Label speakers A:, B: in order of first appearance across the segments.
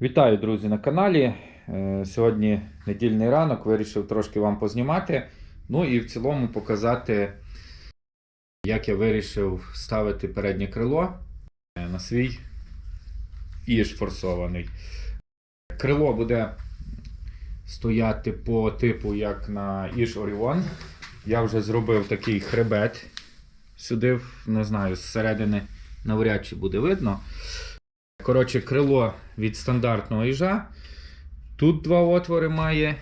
A: Вітаю, друзі, на каналі. Е, Сьогодні недільний ранок, вирішив трошки вам познімати. Ну і в цілому показати, як я вирішив ставити переднє крило е, на свій іж форсований. Крило буде стояти по типу, як на Іж Оріон. Я вже зробив такий хребет. Сюди, не знаю, зсередини навряд чи буде видно. Коротше, крило від стандартного їжа. Тут два отвори має.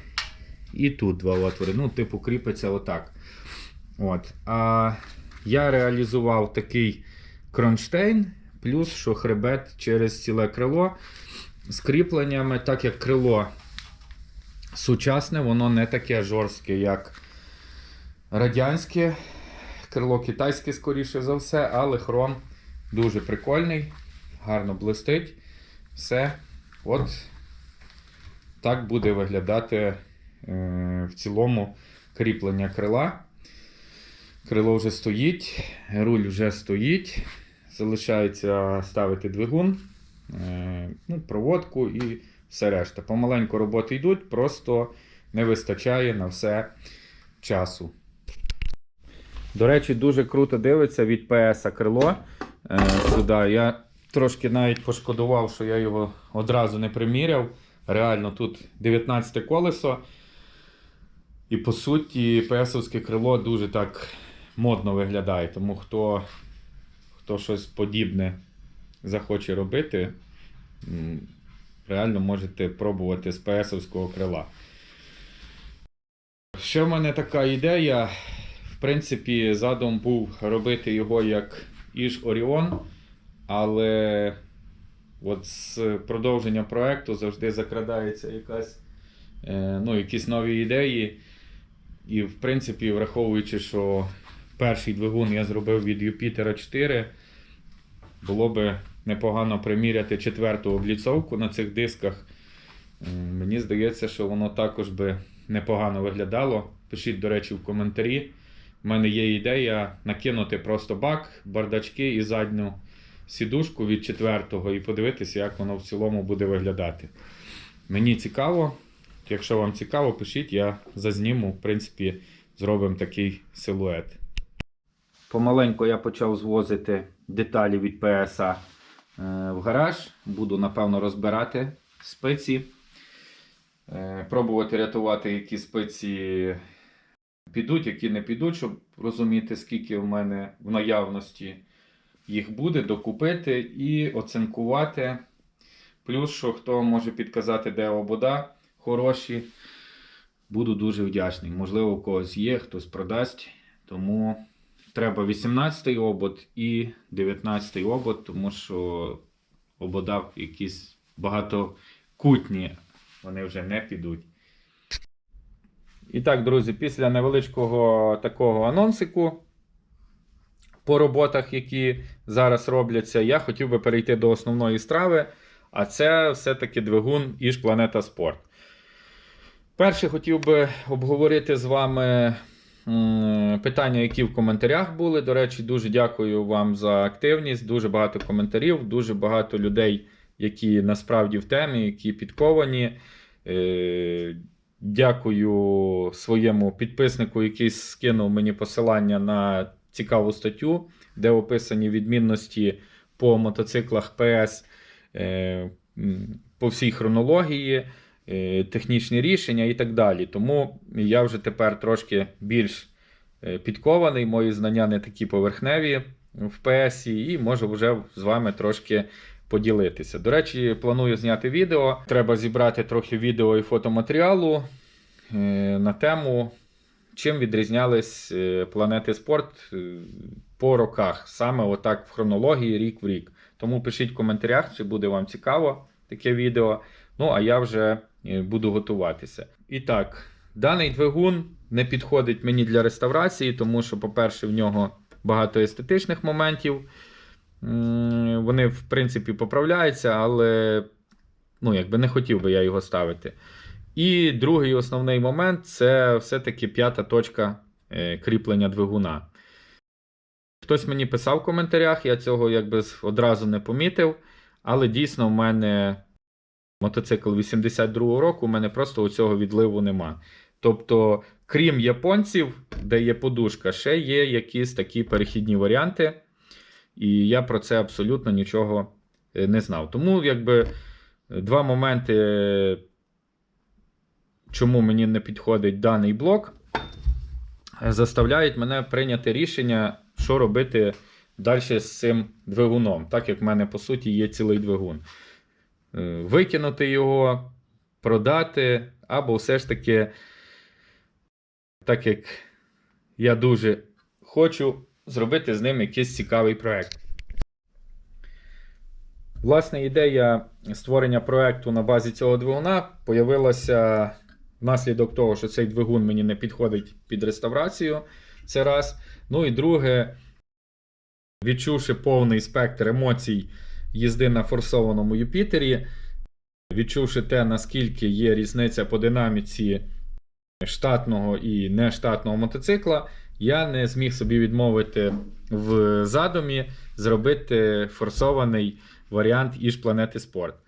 A: І тут два отвори. Ну, типу, кріпиться отак. От. А я реалізував такий кронштейн, плюс що хребет через ціле крило з кріпленнями, так як крило сучасне, воно не таке жорстке, як радянське. Крило китайське, скоріше за все, але хром дуже прикольний гарно блистить. Все. От так буде виглядати е, в цілому кріплення крила. Крило вже стоїть, руль вже стоїть. Залишається ставити двигун, е, ну, проводку і все решта. Помаленьку роботи йдуть, просто не вистачає на все часу. До речі, дуже круто дивиться від PS крило е, сюди. Я трошки навіть пошкодував, що я його одразу не приміряв. Реально, тут 19 колесо. І по суті, песовське крило дуже так модно виглядає. Тому хто, хто щось подібне захоче робити, реально можете пробувати з песовського крила. Ще в мене така ідея. В принципі, задум був робити його як Іж Оріон. Але от з продовження проекту завжди закрадається якась, е, ну, якісь нові ідеї. І, в принципі, враховуючи, що перший двигун я зробив від Юпітера 4, було би непогано приміряти четверту обліцовку на цих дисках. Е, Мені здається, що воно також би непогано виглядало. Пишіть, до речі, в коментарі. У мене є ідея накинути просто бак, бардачки і задню сідушку від четвертого і подивитися, як воно в цілому буде виглядати. Мені цікаво. Якщо вам цікаво, пишіть, я зазніму, в принципі, зробимо такий силует. Помаленьку я почав звозити деталі від ПСА е, в гараж. Буду, напевно, розбирати спиці. Е, Пробувати рятувати, які спиці підуть, які не підуть, щоб розуміти, скільки в мене в наявності їх буде, докупити і оцинкувати. Плюс, що хто може підказати, де обода хороші, буду дуже вдячний. Можливо, у когось є, хтось продасть. Тому треба 18-й обод і 19-й обод, тому що обода якісь багатокутні, вони вже не підуть. І так, друзі, після невеличкого такого анонсику по роботах, які зараз робляться, я хотів би перейти до основної страви. А це все-таки двигун Іж Планета Спорт. Перше хотів би обговорити з вами питання, які в коментарях були. До речі, дуже дякую вам за активність. Дуже багато коментарів, дуже багато людей, які насправді в темі, які підковані. Е, Дякую своєму підписнику, який скинув мені посилання на цікаву статтю, де описані відмінності по мотоциклах PS е, по всій хронології, е, технічні рішення і так далі. Тому я вже тепер трошки більш е, підкований, мої знання не такі поверхневі в PS, і можу вже з вами трошки поділитися. До речі, планую зняти відео. Треба зібрати трохи відео і фотоматеріалу на тему, чим відрізнялись е, планети спорт е, по роках, саме отак в хронології рік в рік. Тому пишіть в коментарях, чи буде вам цікаво таке відео. Ну, а я вже е, буду готуватися. І так, даний двигун не підходить мені для реставрації, тому що, по-перше, в нього багато естетичних моментів. Вони, в принципі, поправляються, але ну, якби не хотів би я його ставити. І другий основний момент це все-таки п'ята точка е, кріплення двигуна. Хтось мені писав в коментарях, я цього якби одразу не помітив, але дійсно в мене мотоцикл 82-го року, у мене просто у цього відливу нема. Тобто, крім японців, де є подушка, ще є якісь такі перехідні варіанти. І я про це абсолютно нічого е, не знав. Тому, якби, два моменти, е, чому мені не підходить даний блок, заставляють мене прийняти рішення, що робити далі з цим двигуном, так як в мене, по суті, є цілий двигун. Е, Викинути його, продати, або все ж таки, так як я дуже хочу зробити з ним якийсь цікавий проект. Власне, ідея створення проекту на базі цього двигуна появилася внаслідок того, що цей двигун мені не підходить під реставрацію. Це раз. Ну і друге, відчувши повний спектр емоцій їзди на форсованому Юпітері, відчувши те, наскільки є різниця по динаміці штатного і нештатного мотоцикла, я не зміг собі відмовити в задумі зробити форсований варіант Іж Планети Спорт.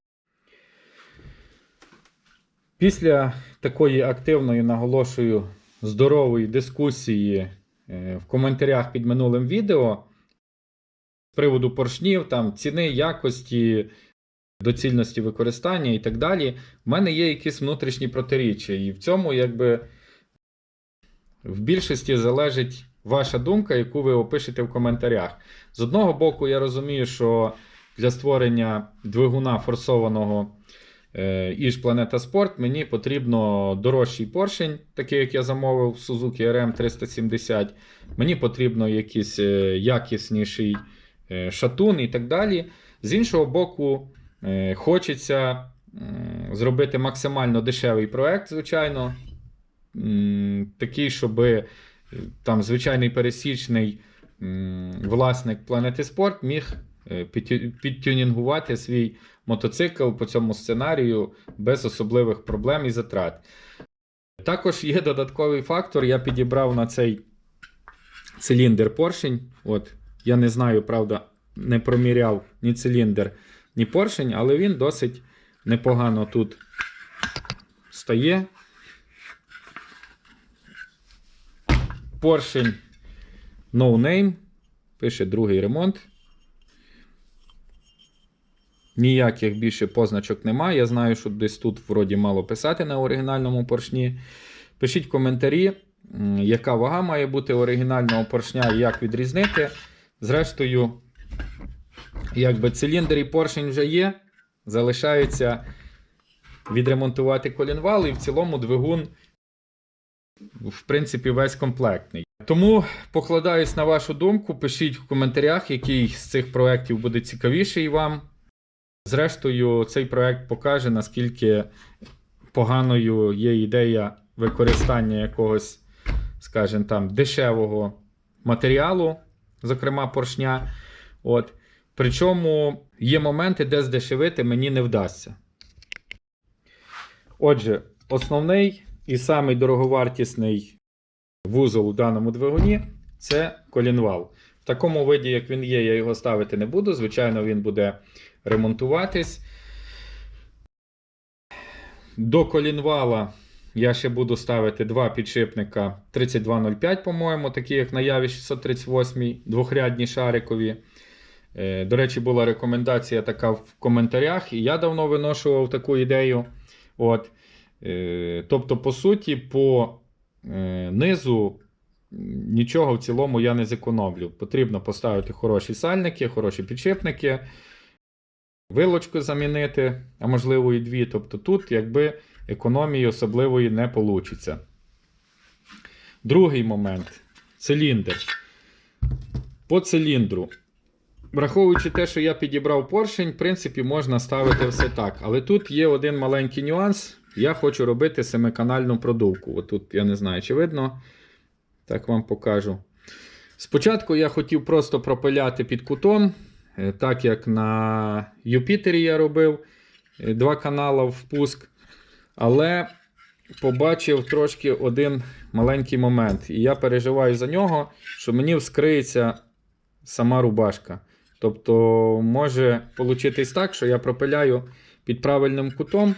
A: Після такої активної, наголошую, здорової дискусії е, в коментарях під минулим відео з приводу поршнів, там, ціни, якості, доцільності використання і так далі, в мене є якісь внутрішні протиріччя. І в цьому, якби, в більшості залежить ваша думка, яку ви опишете в коментарях. З одного боку, я розумію, що для створення двигуна форсованого Іж Планета Спорт мені потрібно дорожчий поршень, такий як я замовив в Suzuki RM 370. Мені потрібно якийсь е, якісніший е, шатун і так далі. З іншого боку, е, хочеться зробити максимально дешевий проект, звичайно. Такий, щоб там звичайний пересічний власник Планети Спорт міг е, підтюнінгувати свій мотоцикл по цьому сценарію без особливих проблем і затрат. Також є додатковий фактор. Я підібрав на цей циліндр поршень. От, я не знаю, правда, не проміряв ні циліндр, ні поршень, але він досить непогано тут стає. Поршень No Name. Пише другий ремонт. Ніяких більше позначок немає. Я знаю, що десь тут вроді мало писати на оригінальному поршні. Пишіть коментарі, яка вага має бути оригінального поршня і як відрізнити. Зрештою, якби циліндр і поршень вже є, залишається відремонтувати колінвал і в цілому двигун, в принципі, весь комплектний. Тому покладаюсь на вашу думку. Пишіть в коментарях, який з цих проєктів буде цікавіший вам. Зрештою, цей проект покаже, наскільки поганою є ідея використання якогось, скажімо там, дешевого матеріалу, зокрема поршня. От. Причому є моменти, де здешевити мені не вдасться. Отже, основний і самий дороговартісний вузол у даному двигуні це колінвал. В такому виді, як він є, я його ставити не буду. Звичайно, він буде ремонтуватись. До колінвала я ще буду ставити два підшипника 3205, по-моєму, такі як на Яві 638, двохрядні шарикові. Е, До речі, була рекомендація така в коментарях, і я давно виношував таку ідею. От. Е, Тобто, по суті, по е, низу нічого в цілому я не зекономлю. Потрібно поставити хороші сальники, хороші підшипники, вилочку замінити, а можливо і дві. Тобто тут якби економії особливої не вийде. Другий момент циліндр. По циліндру. Враховуючи те, що я підібрав поршень, в принципі, можна ставити все так. Але тут є один маленький нюанс. Я хочу робити семиканальну продувку. Отут, я не знаю, чи видно. Так вам покажу. Спочатку я хотів просто пропиляти під кутом, так як на Юпітері я робив е, два канала впуск. Але побачив трошки один маленький момент. І я переживаю за нього, що мені вскриється сама рубашка. Тобто може получитись так, що я пропиляю під правильним кутом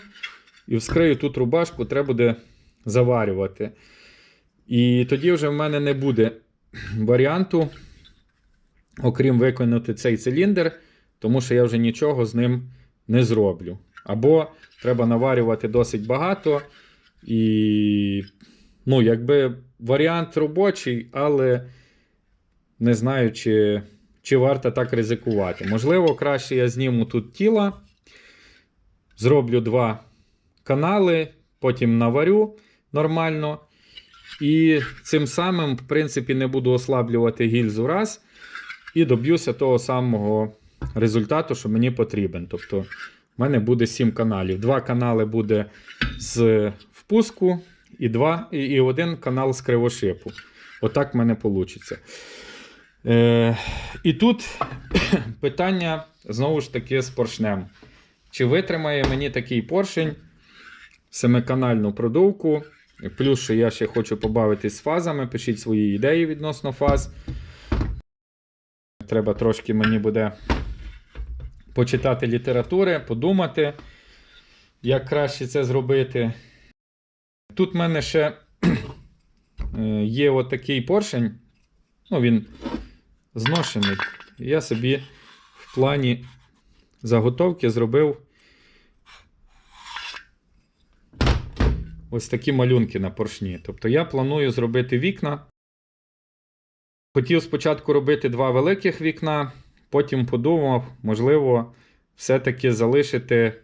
A: і вскрию тут рубашку, треба буде заварювати. І тоді вже в мене не буде варіанту, окрім виконати цей циліндр, тому що я вже нічого з ним не зроблю. Або треба наварювати досить багато. І, ну, якби варіант робочий, але не знаю, чи, чи варто так ризикувати. Можливо, краще я зніму тут тіла, зроблю два канали, потім наварю нормально. І цим самим, в принципі, не буду ослаблювати гільзу раз. І доб'юся того самого результату, що мені потрібен. Тобто, в мене буде 7 каналів. Два канали буде з впуску, і, два, і, і один канал з кривошипу. Отак в мене вийде. Е, і тут питання знову ж таки з поршнем. Чи витримає мені такий поршень семиканальну продувку? Плюс, що я ще хочу побавитись з фазами, пишіть свої ідеї відносно фаз. Треба трошки мені буде почитати літератури, подумати, як краще це зробити. Тут в мене ще е, є отакий поршень. Ну, він зношений. Я собі в плані заготовки зробив ось такі малюнки на поршні. Тобто я планую зробити вікна. Хотів спочатку робити два великих вікна, потім подумав, можливо, все-таки залишити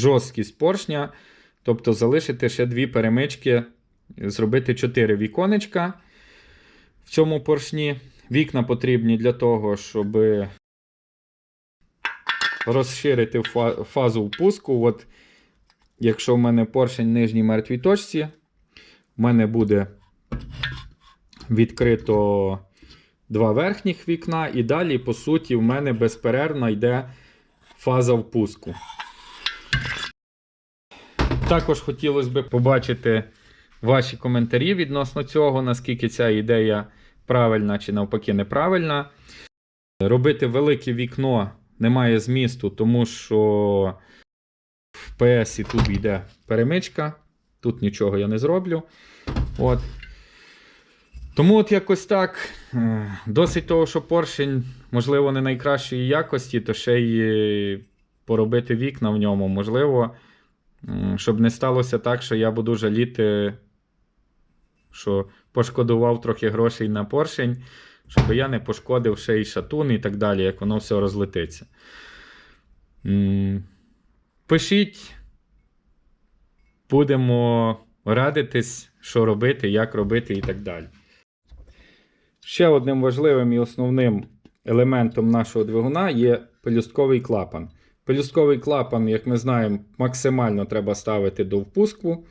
A: жорсткість поршня, тобто залишити ще дві перемички, зробити чотири віконечка в цьому поршні. Вікна потрібні для того, щоб розширити фазу впуску. От, якщо в мене поршень в нижній мертвій точці, в мене буде відкрито два верхніх вікна, і далі, по суті, в мене безперервно йде фаза впуску. Також хотілося б побачити ваші коментарі відносно цього, наскільки ця ідея правильна чи навпаки неправильна. Робити велике вікно немає змісту, тому що в PS тут йде перемичка, тут нічого я не зроблю. От. Тому от якось так. Е, Досить того, що поршень, можливо, не найкращої якості, то ще й поробити вікна в ньому. Можливо, щоб не сталося так, що я буду жаліти, що пошкодував трохи грошей на поршень, щоб я не пошкодив ще й шатун і так далі, як воно все розлетиться. Пишіть, будемо радитись, що робити, як робити і так далі. Ще одним важливим і основним елементом нашого двигуна є пелюстковий клапан. Пелюстковий клапан, як ми знаємо, максимально треба ставити до впуску.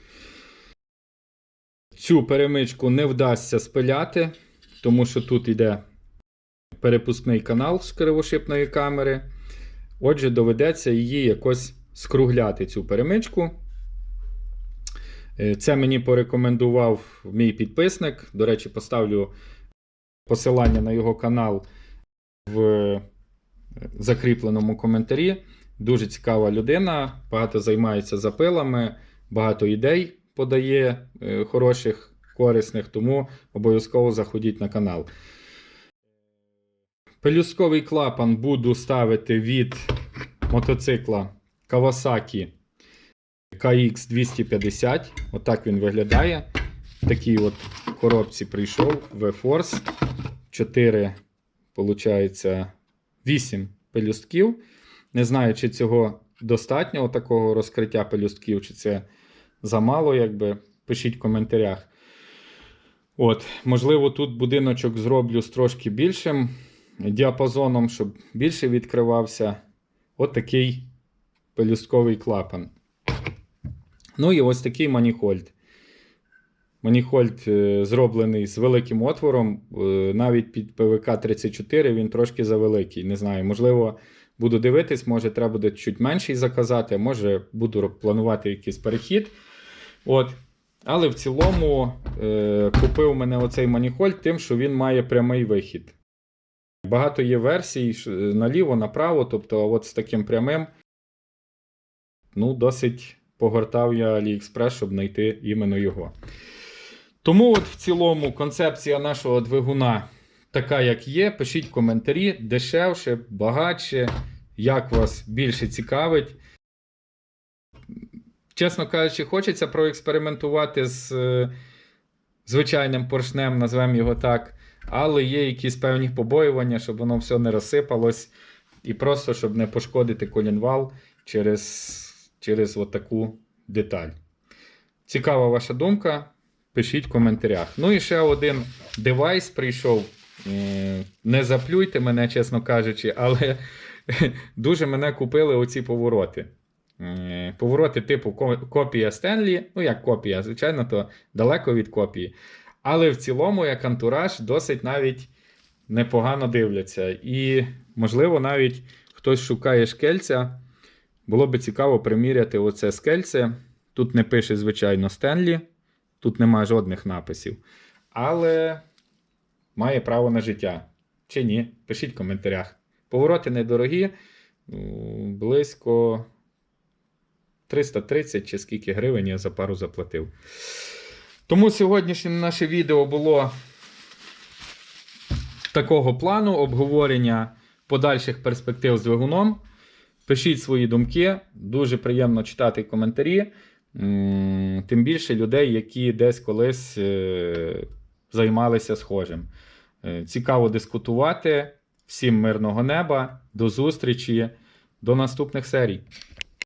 A: Цю перемичку не вдасться спиляти, тому що тут йде перепускний канал з кривошипної камери. Отже, доведеться її якось скругляти, цю перемичку. Е, Це мені порекомендував мій підписник. До речі, поставлю посилання на його канал в е, закріпленому коментарі. Дуже цікава людина, багато займається запилами, багато ідей подає е, хороших, корисних, тому обов'язково заходіть на канал. Пелюстковий клапан буду ставити від мотоцикла Kawasaki KX250. Отак він виглядає. В такій от коробці прийшов V-Force. 4, виходить, 8 пелюстків. Не знаю, чи цього достатньо такого розкриття пелюстків, чи це замало, якби. Пишіть в коментарях. От, можливо, тут будиночок зроблю з трошки більшим діапазоном, щоб більше відкривався. От такий пелюстковий клапан. Ну і ось такий маніхольд. Маніхольд е, зроблений з великим отвором. е, Навіть під ПВК-34 він трошки завеликий. Не знаю, можливо, буду дивитись, може, треба буде чуть менший заказати, може буду планувати якийсь перехід. От. Але в цілому е, купив мене оцей маніхольд тим, що він має прямий вихід. Багато є версій наліво, направо, тобто от з таким прямим. Ну, досить погортав я AliExpress, щоб знайти іменно його. Тому, от в цілому, концепція нашого двигуна така, як є. Пишіть коментарі, дешевше, багатше, як вас більше цікавить. Чесно кажучи, хочеться проекспериментувати з е, звичайним поршнем, назвемо його так. Але є якісь певні побоювання, щоб воно все не розсипалось. І просто щоб не пошкодити колінвал через, через отаку деталь. Цікава ваша думка. Пишіть в коментарях. Ну і ще один девайс прийшов. Е, Не заплюйте мене, чесно кажучи, але дуже мене купили оці повороти. Е, Повороти типу копія Стенлі. Ну, як копія, звичайно, то далеко від копії. Але в цілому, як антураж, досить навіть непогано дивляться. І, можливо, навіть хтось шукає шкельця. Було би цікаво приміряти оце скельце. Тут не пише, звичайно, Стенлі, тут немає жодних написів. Але має право на життя. Чи ні? Пишіть в коментарях. Повороти недорогі, близько 330 чи скільки гривень я за пару заплатив. Тому сьогоднішнє наше відео було такого плану обговорення подальших перспектив з двигуном. Пишіть свої думки, дуже приємно читати коментарі. Тим більше людей, які десь колись е, займалися схожим. Е, Цікаво дискутувати. Всім мирного неба, до зустрічі, до наступних серій.